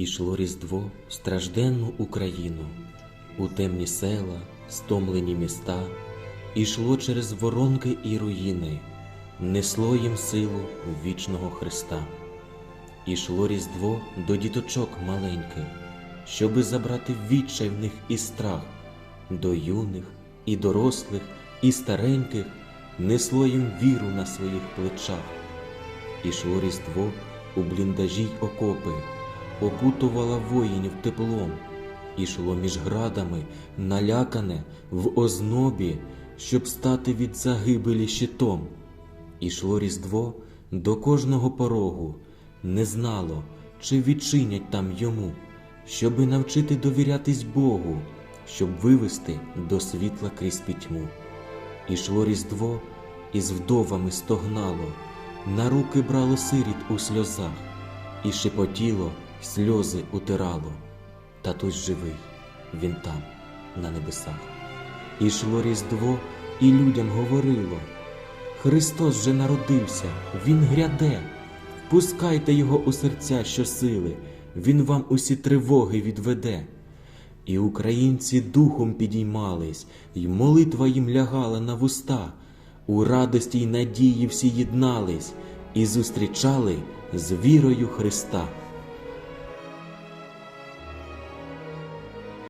Ішло Різдво в стражденну Україну, у темні села, стомлені міста, ішло через воронки і руїни, несло їм силу вічного Христа. Ішло Різдво до діточок маленьких, щоби забрати відчай в них і страх, до юних і дорослих, і стареньких несло їм віру на своїх плечах. Ішло Різдво у бліндажі й окопи, окутувала воїнів теплом, ішло між градами, налякане в ознобі, щоб стати від загибелі щитом. Ішло Різдво до кожного порогу, не знало, чи відчинять там йому, щоби навчити довірятись Богу, щоб вивести до світла крізь пітьму. Ішло Різдво і з вдовами стогнало, на руки брало сиріт у сльозах, і шепотіло, сльози утирало. Татусь живий, він там, на небесах. Ішло Різдво, і людям говорило: Христос вже народився, Він гряде. Пускайте його у серця щосили, Він вам усі тривоги відведе. І українці духом підіймались, і молитва їм лягала на вуста, у радості й надії всі єднались і зустрічали з вірою Христа.